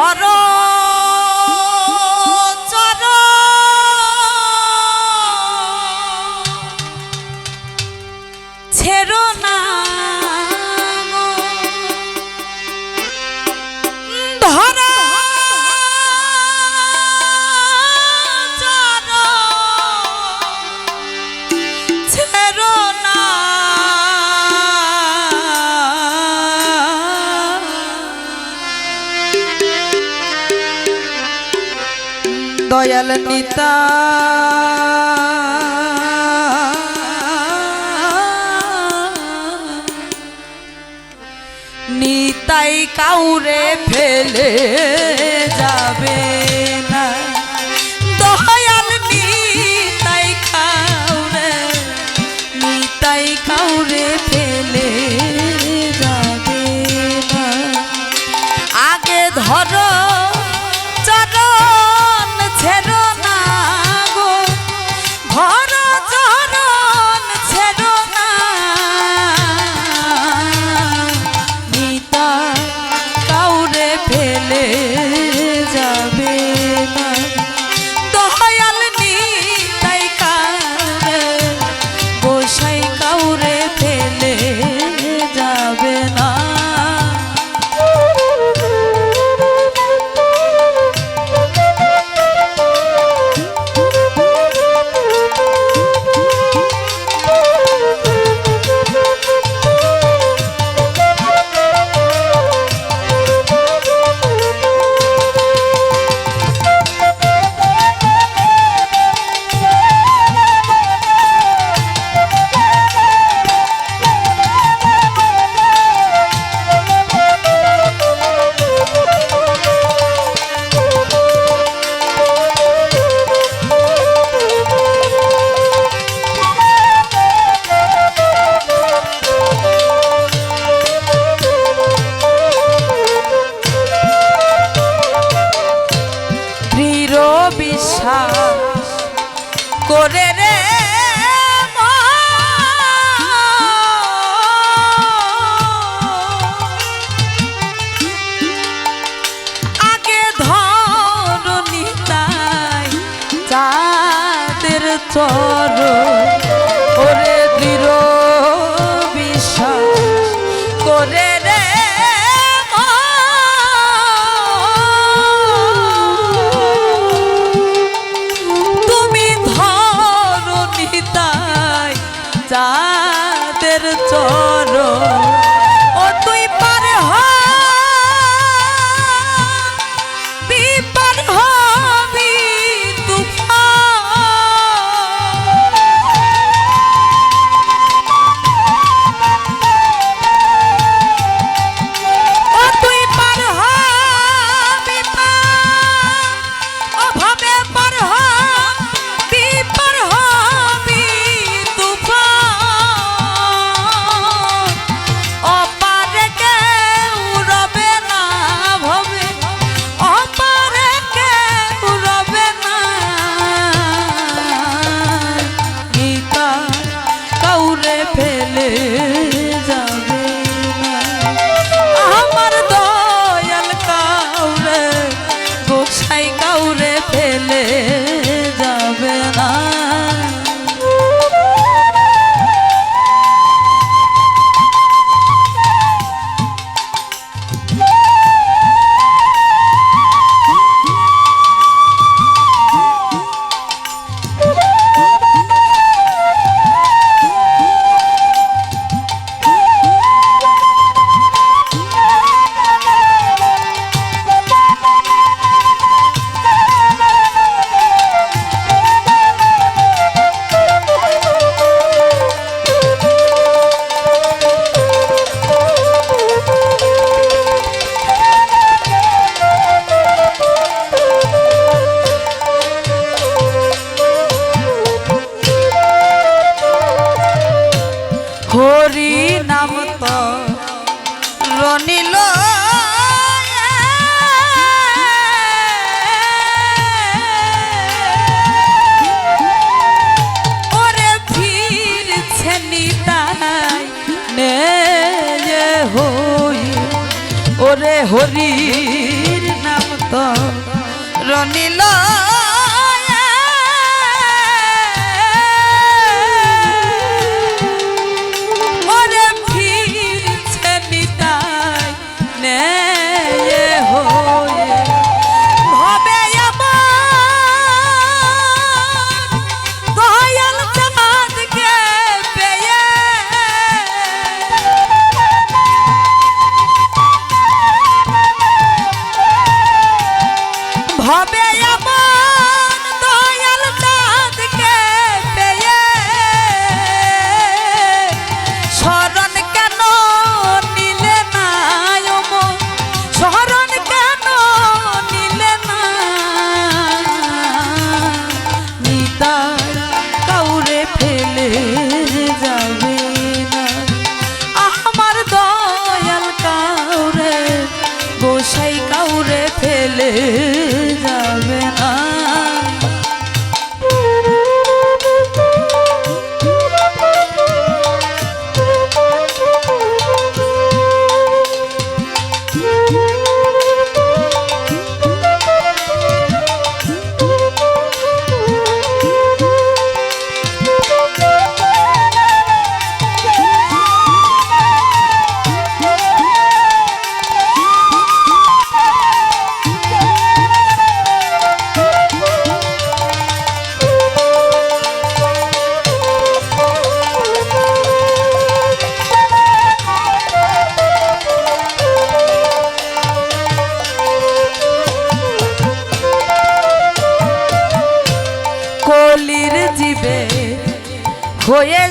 ধরো দয়াল নিতা। নিতাই কাউরে ফেলে। করে রে আগে ধরণী তাই চাঁদের চরণ time. ওরে হরির নাম তো রনিলা। No. হয়ে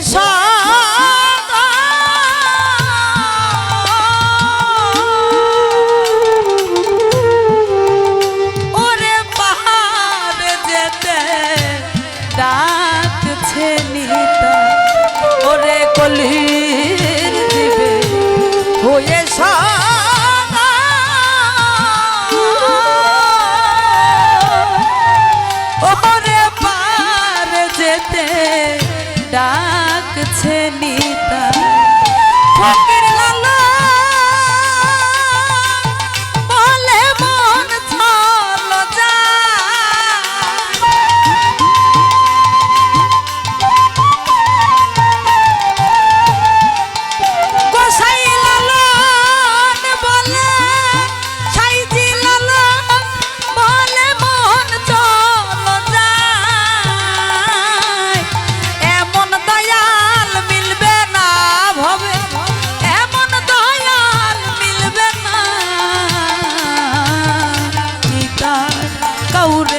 ওরে পাহাড় যেতে ডাকছে নিতা ওরে কলির দিবে হয়ে সা aburre.